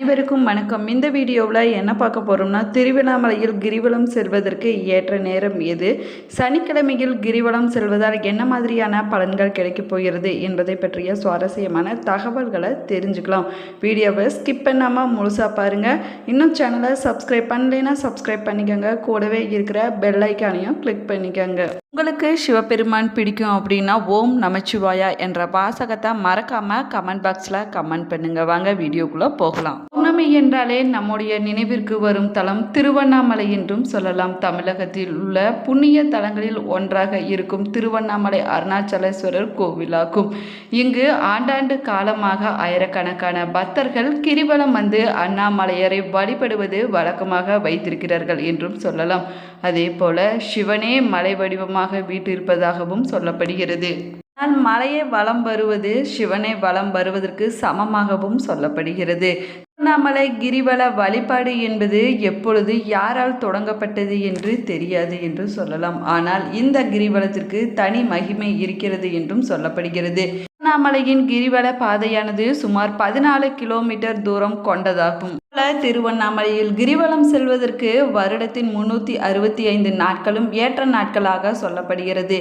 அனைவருக்கும் வணக்கம். இந்த வீடியோவில் என்ன பார்க்க போகிறோம்னா திருவண்ணாமலையில் கிரிவலம் செல்வதற்கு ஏற்ற நேரம் எது? சனிக்கிழமையில் கிரிவலம் செல்வதால் என்ன மாதிரியான பலன்கள் கிடைக்கப் போகிறது என்பதை பற்றிய சுவாரஸ்யமான தகவல்களை தெரிஞ்சுக்கலாம். வீடியோவை ஸ்கிப் பண்ணாமல் முழுசாக பாருங்கள் இன்னும் சேனலை சப்ஸ்கிரைப் பண்ணலைன்னா சப்ஸ்கிரைப் பண்ணிக்கோங்க. கூடவே இருக்கிற பெல் ஐக்கானையும் கிளிக் பண்ணிக்கோங்க. உங்களுக்கு சிவபெருமான் பிடிக்கும் அப்படின்னா ஓம் நமச்சிவாயா என்ற வாசகத்தை மறக்காமல் கமெண்ட் பாக்ஸில் கமெண்ட் பண்ணுங்கள் வாங்க வீடியோக்குள்ளே போகலாம். பௌர்ணமி என்றாலே நம்முடைய நினைவிற்கு வரும் தலம் திருவண்ணாமலை என்றும் சொல்லலாம். தமிழகத்தில் உள்ள புண்ணிய தலங்களில் ஒன்றாக இருக்கும் திருவண்ணாமலை அருணாச்சலேஸ்வரர் கோவிலாகும். இங்கு ஆண்டாண்டு காலமாக ஆயிரக்கணக்கான பக்தர்கள் கிரிவலம் வந்து அண்ணாமலையரை வழிபடுவது வழக்கமாக வைத்திருக்கிறார்கள் என்றும் சொல்லலாம். அதே போல சிவனே மலை வடிவமாக வீட்டிருப்பதாகவும் சொல்லப்படுகிறது. ஆனால் மலையை வலம் வருவது சிவனை வலம் வருவதற்கு சமமாகவும் சொல்லப்படுகிறது. திருவண்ணாமலை கிரிவல வழிபாடு என்பது எப்பொழுது யாரால் தொடங்கப்பட்டது என்று தெரியாது என்று சொல்லலாம். ஆனால் இந்த கிரிவலத்திற்கு தனி மகிமை இருக்கிறது என்றும் சொல்லப்படுகிறது. திருவண்ணாமலையின் கிரிவல பாதையானது சுமார் பதினாலு கிலோமீட்டர் தூரம் கொண்டதாகும். திருவண்ணாமலையில் கிரிவலம் செல்வதற்கு வருடத்தின் முன்னூற்றி அறுபத்தி ஐந்து நாட்களும் ஏற்ற நாட்களாக சொல்லப்படுகிறது.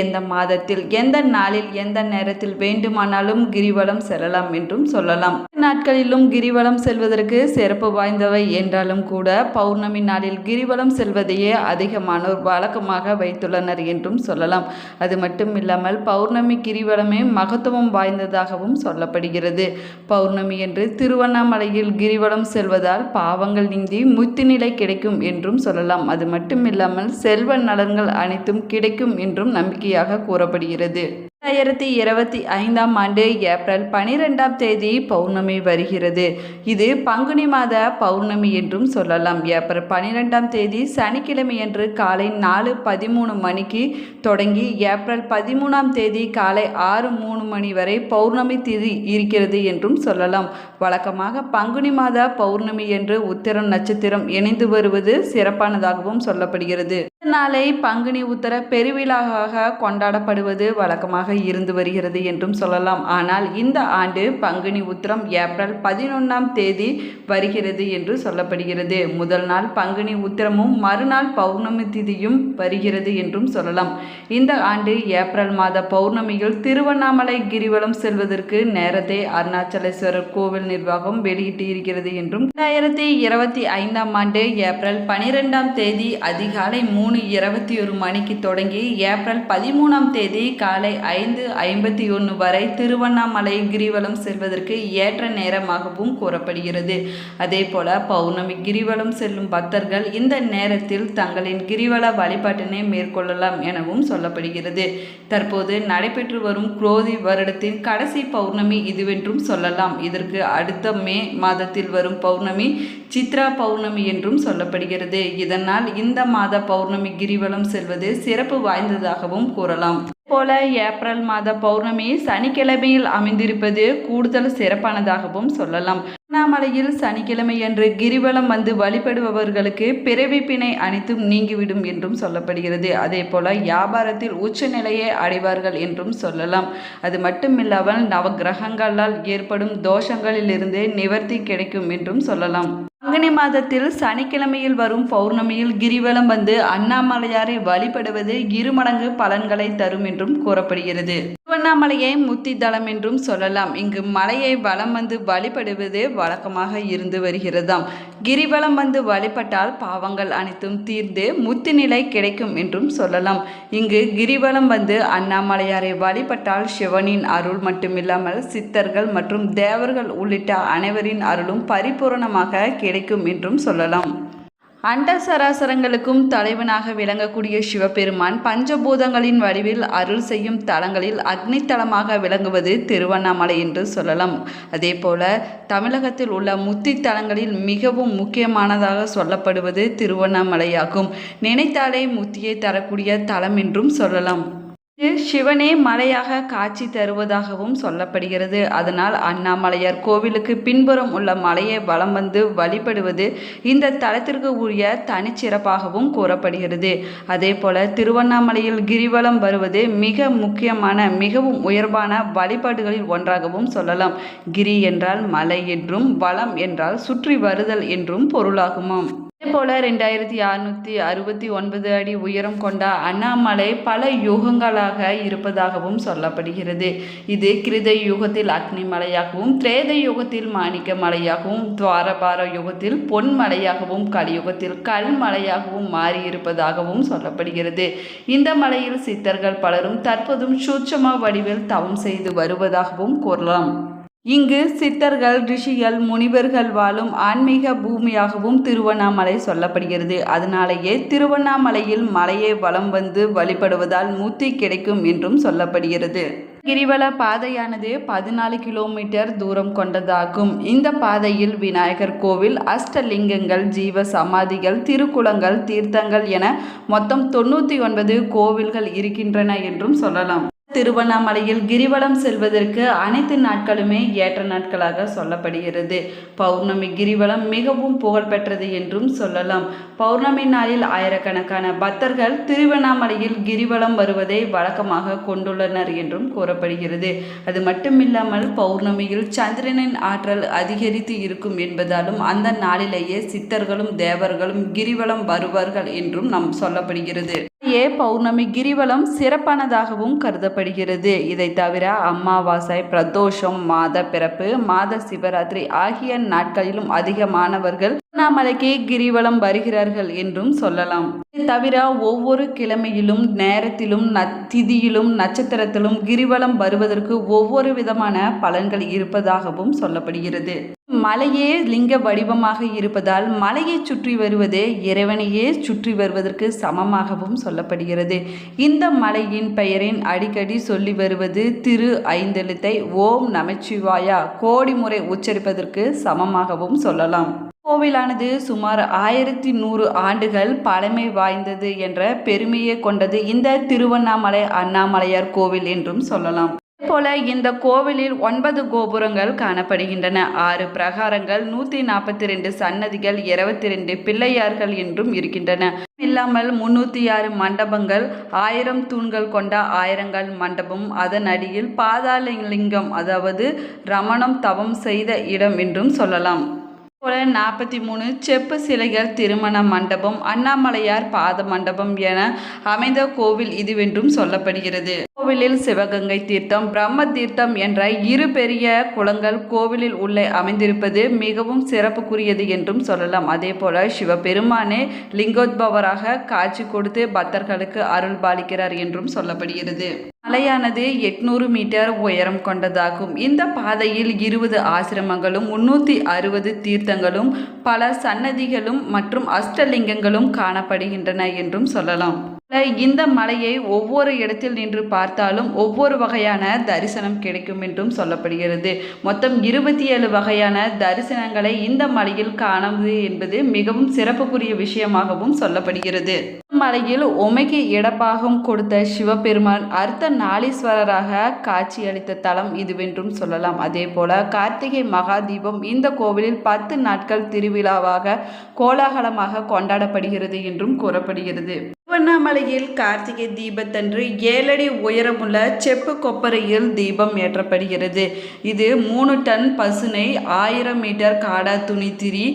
எந்த மாதத்தில் எந்த நாளில் எந்த நேரத்தில் வேண்டுமானாலும் கிரிவலம் செல்லலாம் என்றும் சொல்லலாம். நாட்களிலும் கிரிவலம் செல்வதற்கு சிறப்பு வாய்ந்தவை என்றாலும் கூட பௌர்ணமி நாளில் கிரிவலம் செல்வதையே அதிகமானோர் வழக்கமாக வைத்துள்ளனர் என்றும் சொல்லலாம். அது மட்டும் இல்லாமல் பௌர்ணமி கிரிவலமே மகத்துவம் வாய்ந்ததாகவும் சொல்லப்படுகிறது. பௌர்ணமி என்று திருவண்ணாமலையில் கிரிவலம் செல்வதால் பாவங்கள் நீங்கி முத்துநிலை கிடைக்கும் என்றும் சொல்லலாம். அது மட்டுமில்லாமல் செல்வ நலன்கள் அனைத்தும் கிடைக்கும் என்றும் நம்பிக்கையாக கூறப்படுகிறது. ரெண்டாயிரத்தி இருபத்தி ஐந்தாம் ஆண்டு ஏப்ரல் பனிரெண்டாம் தேதி பௌர்ணமி வருகிறது. இது பங்குனி மாத பௌர்ணமி என்றும் சொல்லலாம். ஏப்ரல் பனிரெண்டாம் தேதி சனிக்கிழமை அன்று காலை நாலு பதிமூணு மணிக்கு தொடங்கி ஏப்ரல் பதிமூணாம் தேதி காலை ஆறு மூணு மணி வரை பௌர்ணமி திதி இருக்கிறது என்றும் சொல்லலாம். வழக்கமாக பங்குனி மாத பௌர்ணமி என்று உத்திரம் நட்சத்திரம் இணைந்து வருவது சிறப்பானதாகவும் சொல்லப்படுகிறது. நாளை பங்குனி உத்தர பெருவிழாவாக கொண்டாடப்படுவது வழக்கமாக இருந்து வருகிறது என்றும் சொல்லலாம். ஆனால் இந்த ஆண்டு பங்குனி உத்திரம் ஏப்ரல் பதினொன்றாம் தேதி வருகிறது என்று சொல்லப்படுகிறது. முதல் நாள் பங்குனி உத்திரமும் மறுநாள் பௌர்ணமி திதியும் வருகிறது என்றும் சொல்லலாம். இந்த ஆண்டு ஏப்ரல் மாத பௌர்ணமியில் திருவண்ணாமலை கிரிவலம் செல்வதற்கு நேரத்தை அருணாச்சலேஸ்வரர் கோவில் நிர்வாகம் வெளியிட்டு இருக்கிறது என்றும் இரண்டாயிரத்தி இருபத்தி ஐந்தாம் ஆண்டு ஏப்ரல் பனிரெண்டாம் தேதி அதிகாலை மூணு இருபத்தி ஒரு மணிக்கு தொடங்கி ஏப்ரல் பதிமூணாம் தேதி காலை ஐந்து ஐம்பத்தி ஒன்று வரை திருவண்ணாமலை கிரிவலம் செல்வதற்கு ஏற்ற நேரமாகவும் கூறப்படுகிறது. அதே போல பௌர்ணமி கிரிவலம் செல்லும் பக்தர்கள் இந்த நேரத்தில் தங்களின் கிரிவல வழிபாட்டினை மேற்கொள்ளலாம் எனவும் சொல்லப்படுகிறது. தற்போது நடைபெற்று வரும் குரோதி வருடத்தின் கடைசி பௌர்ணமி இதுவென்றும் சொல்லலாம். இதற்கு அடுத்த மே மாதத்தில் வரும் பௌர்ணமி சித்ரா பௌர்ணமி என்றும் சொல்லப்படுகிறது. இதனால் இந்த மாத பௌர்ணமி கிரிவலம் செல்வது சிறப்பு வாய்ந்ததாகவும் கூறலாம். போல ஏப்ரல் மாத பௌர்ணமி சனிக்கிழமையில் அமைந்திருப்பது கூடுதல் சிறப்பானதாகவும் சொல்லலாம். திருவண்ணாமலையில் சனிக்கிழமையன்று கிரிவலம் வந்து வழிபடுபவர்களுக்கு பிறவிப்பினை அனைத்தும் நீங்கிவிடும் என்றும் சொல்லப்படுகிறது. அதே போல வியாபாரத்தில் உச்சநிலையை அடைவார்கள் என்றும் சொல்லலாம். அது மட்டுமில்லாமல் நவகிரகங்களால் ஏற்படும் தோஷங்களிலிருந்து நிவர்த்தி கிடைக்கும் என்றும் சொல்லலாம். பங்குனி மாதத்தில் சனிக்கிழமையில் வரும் பௌர்ணமியில் கிரிவலம் வந்து அண்ணாமலையாரை வழிபடுவது இருமடங்கு பலன்களை தரும் என்றும் கூறப்படுகிறது. திருவண்ணாமலையை முத்தி தலம் என்றும் சொல்லலாம். இங்கு மலையை வலம் வந்து வழிபடுவது வழக்கமாக இருந்து வருகிறதாம். கிரிவலம் வந்து வழிபட்டால் பாவங்கள் அனைத்தும் தீர்ந்து முத்தி நிலை கிடைக்கும் என்றும் சொல்லலாம். இங்கு கிரிவலம் வந்து அண்ணாமலையாரை வழிபட்டால் சிவனின் அருள் மட்டுமில்லாமல் சித்தர்கள் மற்றும் தேவர்கள் உள்ளிட்ட அனைவரின் அருளும் பரிபூரணமாக கிடைக்கும் என்றும் சொல்லலாம். அண்ட சராசரங்களுக்கும் தலைவனாக விளங்கக்கூடிய சிவபெருமான் பஞ்சபூதங்களின் வடிவில் அருள் செய்யும் தலங்களில் அக்னி தலமாக விளங்குவது திருவண்ணாமலை என்று சொல்லலாம். அதே போல தமிழகத்தில் உள்ள முத்தி தலங்களில் மிகவும் முக்கியமானதாக சொல்லப்படுவது திருவண்ணாமலையாகும். நினைத்தாலே முத்தியை தரக்கூடிய தலம் என்றும் சொல்லலாம். சிவனே மலையாக காட்சி தருவதாகவும் சொல்லப்படுகிறது. அதனால் அண்ணாமலையார் கோவிலுக்கு பின்புறம் உள்ள மலையை வலம் வந்து வழிபடுவது இந்த தலத்திற்கு உரிய தனிச்சிறப்பாகவும் கூறப்படுகிறது. அதே போல திருவண்ணாமலையில் கிரிவலம் வருவது மிக முக்கியமான மிகவும் உயர்வான வழிபாடுகளில் ஒன்றாகவும் சொல்லலாம். கிரி என்றால் மலை என்றும் வளம் என்றால் சுற்றி வருதல் என்றும் பொருளாகுமாம். அதே போல ரெண்டாயிரத்தி அறுநூத்தி அறுபத்தி ஒன்பது அடி உயரம் கொண்ட அண்ணாமலை பல யுகங்களாக இருப்பதாகவும் சொல்லப்படுகிறது. இது கிருத யுகத்தில் அக்னி மலையாகவும் திரேத யுகத்தில் மாணிக்க மலையாகவும் துவாரபார யுகத்தில் பொன் மலையாகவும் கலியுகத்தில் கல் மலையாகவும் மாறியிருப்பதாகவும் சொல்லப்படுகிறது. இந்த மலையில் சித்தர்கள் பலரும் தற்போதும் சூட்சமா வடிவில் தவம் செய்து வருவதாகவும் கூறலாம். இங்கு சித்தர்கள் ரிஷிகள் முனிவர்கள் வாழும் ஆன்மீக பூமியாகவும் திருவண்ணாமலை சொல்லப்படுகிறது. அதனாலேயே திருவண்ணாமலையில் மலையை வலம் வந்து வழிபடுவதால் முத்தி கிடைக்கும் என்றும் சொல்லப்படுகிறது. கிரிவல பாதையானது பதினாலு கிலோமீட்டர் தூரம் கொண்டதாகும். இந்த பாதையில் விநாயகர் கோவில் அஷ்டலிங்கங்கள் ஜீவ சமாதிகள் திருக்குளங்கள் தீர்த்தங்கள் என மொத்தம் தொண்ணூற்றி ஒன்பது கோவில்கள் இருக்கின்றன என்றும் சொல்லலாம். திருவண்ணாமலையில் கிரிவலம் செல்வதற்கு அனைத்து நாட்களுமே ஏற்ற நாட்களாக சொல்லப்படுகிறது. பௌர்ணமி கிரிவலம் மிகவும் புகழ்பெற்றது என்றும் சொல்லலாம். பௌர்ணமி நாளில் ஆயிரக்கணக்கான பக்தர்கள் திருவண்ணாமலையில் கிரிவலம் வருவதை வழக்கமாக கொண்டுள்ளனர் என்றும் கூறப்படுகிறது. அது மட்டுமில்லாமல் பௌர்ணமியில் சந்திரனின் ஆற்றல் அதிகரித்து இருக்கும் என்பதாலும் அந்த நாளிலேயே சித்தர்களும் தேவர்களும் கிரிவலம் வருவார்கள் என்றும் நம் சொல்லப்படுகிறது. ஏ பௌர்ணமி கிரிவலம் சிறப்பானதாகவும் கருதப்படுகிறது. இதை தவிர அமாவாசை பிரதோஷம் மாத பிறப்பு மாத சிவராத்திரி ஆகிய நாட்களிலும் அதிகமானவர்கள் திருவண்ணாமலைக்கு கிரிவலம் வருகிறார்கள் என்றும் சொல்லலாம். தவிர ஒவ்வொரு கிழமையிலும் நேரத்திலும் திதியிலும் நட்சத்திரத்திலும் கிரிவலம் வருவதற்கு ஒவ்வொரு விதமான பலன்கள் இருப்பதாகவும் சொல்லப்படுகிறது. மலையே லிங்க வடிவமாக இருப்பதால் மலையை சுற்றி வருவதே இறைவனையே சுற்றி வருவதற்கு சமமாகவும் சொல்லப்படுகிறது. இந்த மலையின் பெயரின் அடிக்கடி சொல்லி வருவது திரு ஐந்தெழுத்தை ஓம் நமச்சிவாயா கோடி முறை உச்சரிப்பதற்கு சமமாகவும் சொல்லலாம். கோவிலானது சுமார் ஆயிரத்தி நூறு ஆண்டுகள் பழமை வாய்ந்தது என்ற பெருமையை கொண்டது இந்த திருவண்ணாமலை அண்ணாமலையார் கோவில் என்றும் சொல்லலாம். போல இந்த கோவிலில் ஒன்பது கோபுரங்கள் காணப்படுகின்றன. ஆறு பிரகாரங்கள் நூற்றி நாற்பத்தி ரெண்டு சன்னதிகள் இருபத்தி ரெண்டு பிள்ளையார்கள் என்றும் இருக்கின்றன. இல்லாமல் முன்னூற்றி ஆறு மண்டபங்கள் ஆயிரம் தூண்கள் கொண்ட ஆயிரங்கள் மண்டபம் அதன் அடியில் பாதாளலிங்கம் அதாவது ரமணம் தவம் செய்த இடம் என்றும் சொல்லலாம். போல நாற்பத்தி மூணு செப்பு சிலைகள் திருமண மண்டபம் அண்ணாமலையார் பாத மண்டபம் என அமைந்த கோவில் இதுவென்றும் சொல்லப்படுகிறது. கோவிலில் சிவகங்கை தீர்த்தம் பிரம்ம தீர்த்தம் என்ற இரு பெரிய குளங்கள் கோவிலில் உள்ளே அமைந்திருப்பது மிகவும் சிறப்புக்குரியது என்றும் சொல்லலாம். அதே போல சிவபெருமானே லிங்கோத்பவராக காட்சி கொடுத்து பக்தர்களுக்கு அருள் பாலிக்கிறார் என்றும் சொல்லப்படுகிறது. மலையானது எட்நூறு மீட்டர் உயரம் கொண்டதாகும். இந்த பாதையில் இருபது ஆசிரமங்களும் முன்னூற்றி அறுபது தீர்த்தங்களும் பல சன்னதிகளும் மற்றும் அஷ்டலிங்கங்களும் காணப்படுகின்றன என்றும் சொல்லலாம். இந்த மலையை ஒவ்வொரு இடத்தில் நின்று பார்த்தாலும் ஒவ்வொரு வகையான தரிசனம் கிடைக்கும் என்றும் சொல்லப்படுகிறது. மொத்தம் இருபத்தி ஏழு வகையான தரிசனங்களை இந்த மலையில் காணவது என்பது மிகவும் சிறப்புக்குரிய விஷயமாகவும் சொல்லப்படுகிறது. மலையில் உமைக்கு இடப்பாகம் கொடுத்த சிவபெருமான் அர்த்த நாளீஸ்வரராக காட்சியளித்த தலம் இதுவென்றும் சொல்லலாம். அதே போல கார்த்திகை மகாதீபம் இந்த கோவிலில் பத்து நாட்கள் திருவிழாவாக கோலாகலமாக கொண்டாடப்படுகிறது என்றும் கூறப்படுகிறது. திருவண்ணாமலையில் கார்த்திகை தீபத்தன்று ஏழடி உயரமுள்ள செப்பு கொப்பரையில் தீபம் ஏற்றப்படுகிறது. இது மூணு டன் பசுனை ஆயிரம் மீட்டர் காடா துணி திரி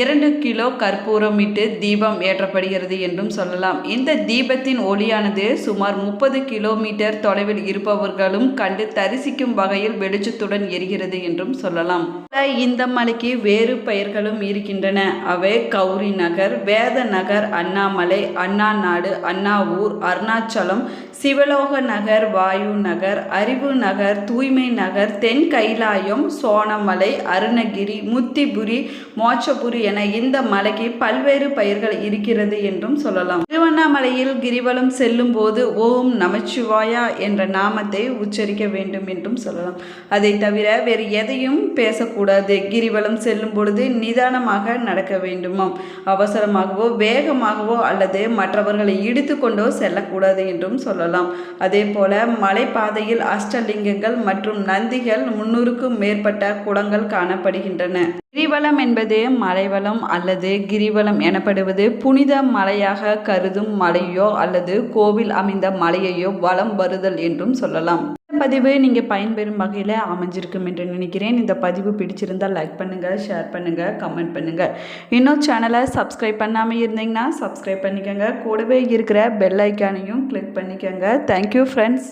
இரண்டு கிலோ கற்பூரம் இட்டு தீபம் ஏற்றப்படுகிறது என்றும் சொல்லலாம். இந்த தீபத்தின் ஒளியானது சுமார் முப்பது கிலோமீட்டர் தொலைவில் இருப்பவர்களும் கண்டு தரிசிக்கும் வகையில் வெளிச்சத்துடன் எரிகிறது என்றும் சொல்லலாம். இந்த மலைக்கு வேறு பெயர்களும் இருக்கின்றன. அவை கௌரி நகர் வேத நகர் அண்ணாமலை அண்ணா நாடு அண்ணா ஊர் அருணாச்சலம் சிவலோக நகர் வாயு நகர் அறிவு நகர் தூய்மை நகர் தென் கைலாயம் சோனமலை அருணகிரி முத்திபுரி மோட்சபுரி என இந்த மலைக்கு பல்வேறு பெயர்கள் இருக்கிறது என்றும் சொல்லலாம். திருவண்ணாமலையில் கிரிவலம் செல்லும் போது ஓம் நமச்சிவாயா என்ற நாமத்தை உச்சரிக்க வேண்டும் என்றும் சொல்லலாம். அதை தவிர வேறு எதையும் பேசக்கூடாது. பேசக்கூடாது கிரிவலம் செல்லும் பொழுது நிதானமாக நடக்க வேண்டுமாம் அவசரமாகவோ வேகமாகவோ அல்லது மற்றவர்களை இடித்து கொண்டோ செல்லக்கூடாது என்றும் சொல்லலாம். அதே போல மலைப்பாதையில் அஷ்டலிங்கங்கள் மற்றும் நந்திகள் முன்னூறுக்கும் மேற்பட்ட குளங்கள் காணப்படுகின்றன. கிரிவலம் என்பது மலைவளம் அல்லது கிரிவலம் எனப்படுவது புனித மலையாக கருதும் மலையோ அல்லது கோவில் அமைந்த மலையையோ வலம் வருதல் என்றும் சொல்லலாம். பதிவு நீங்கள் பயன்பெறும் வகையில் அமைஞ்சிருக்கும் என்று நினைக்கிறேன். இந்த பதிவு பிடிச்சிருந்தால் லைக் பண்ணுங்கள் ஷேர் பண்ணுங்கள் கமெண்ட் பண்ணுங்கள் இன்னும் சேனலை சப்ஸ்கிரைப் பண்ணாமல் இருந்தீங்கன்னா சப்ஸ்கிரைப் பண்ணிக்கோங்க. கூடவே இருக்கிற பெல் ஐக்கானையும் கிளிக் பண்ணிக்கோங்க. Thank you friends